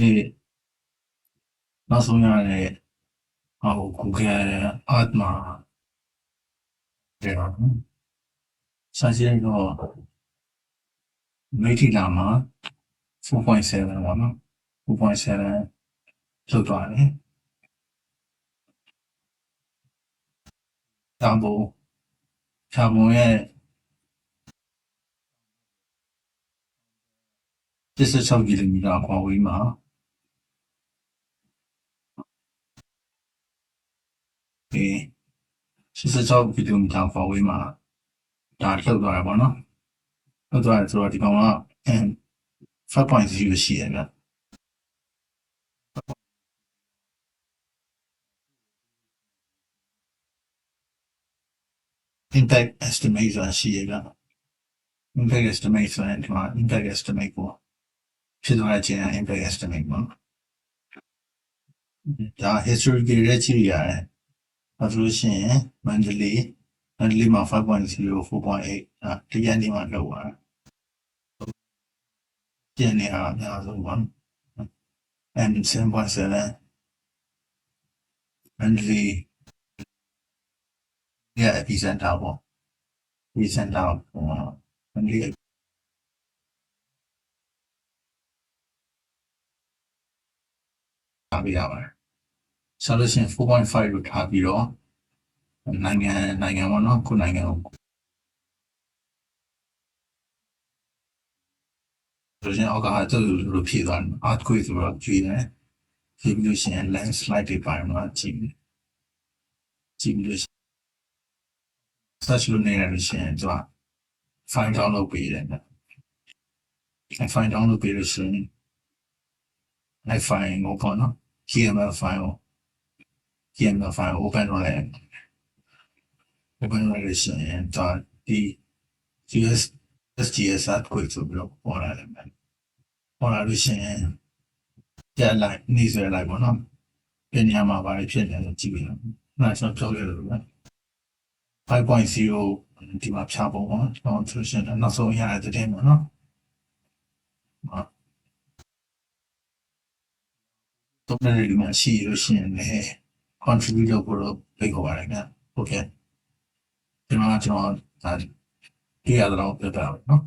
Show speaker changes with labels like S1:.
S1: ဒီနောက်ဆုံးရတဲ့ဟော Google Art မှာတဲ့တော့စာရှင်းတော့မိထီလာမှာ4.7ပေါ့နော်4.7လောက်သွားတယ်တောင်ပုံခြာပုံရဲ့16ကီလိုမီတာခွာဝေးမှာ ဒီ16ကီလိုမီတာခွာဝေးမှာဒါလှုပ်သွားတယ်ပေါ့နော်လှုပ်သွားတယ်ဆိုတော့ဒီကောင်က5.0ရှိတယ်ဗျ impact estimate ဆိုတာရှိရဗျ impact estimate ဆိုရင်ဒီမှာ impact estimate ကိုဖြစ်သွားတဲ့ခြင်း impact estimate ပေါ့ဒါ history တွေရဲ့ကြည့်ရတယ် အဲဆိုလို့ရှိရင် Mandalay Mandalay မှာ5.0 4.8အဲတရက်နေမှာလောက်သွားတာကျန်နေရအများဆုံးပေါ့ and 7.7 Mandalay ရဲ့ epicenter ပေါ့ epicenter ပေါ့ Mandalay ထားပြရပါတယ်။ဆိုလို့ရှိရ င်4.5လို့ထားပြီးတော့နိုင်ငံနိုင်ငံပေါ့နော်ခုနိုင်ငံကိုဆိုရင်အောက်ကဟာတူလို့ဖြည့်သွားတယ် earthquake ဆိုတော့ကြွေးတယ်ဖြည့်ပြီးလို့ရှိရင် landslide တွေပါမှာကြည့်မယ်ကြည့်ပြီးလို့ရှိရင် search လုပ်နေရလို့ရှိရင်သူက find download ပေးတယ်နော်အဲ find download ပေးလို့ရှိရင်အဲ file ကိုပေါ့နော် HTML file ကို HTML file ကို open လုပ်လိုက် open လုပ်လို့ရှိရင်ဒါဒီ GS SGS earthquake ဆိုပြီးတော့ပေါ်လာတယ်မယ်ပေါ်လာလို့ရှိရင်ပြန်လိုက်နေဆွဲလိုက်ပေါ့နော်ပြန်ညမှာပါဖြစ်နေတယ်ကြည့်ပြီးတော့အဲ့ဒါကျွန်တော်ပြောခဲ့လို့ပဲ5.0ဒီမှာဖြာပုံပေါ့နော်ကျွန်တော်ဆိုရှင်နောက်ဆုံးရတဲ့တဲ့ပေါ့နော်တော့လည်းဒီမှာရှိရလို့ရှိရင်လည်း contribute လုပ်ဖို့တော့ဖိတ်ခေါ်ပါတယ်ခင်ဗျဟုတ်ကဲ့ကျွန်တော်ကကျွန်တော်ဒါကြည့်ရတော့ပြတာနော်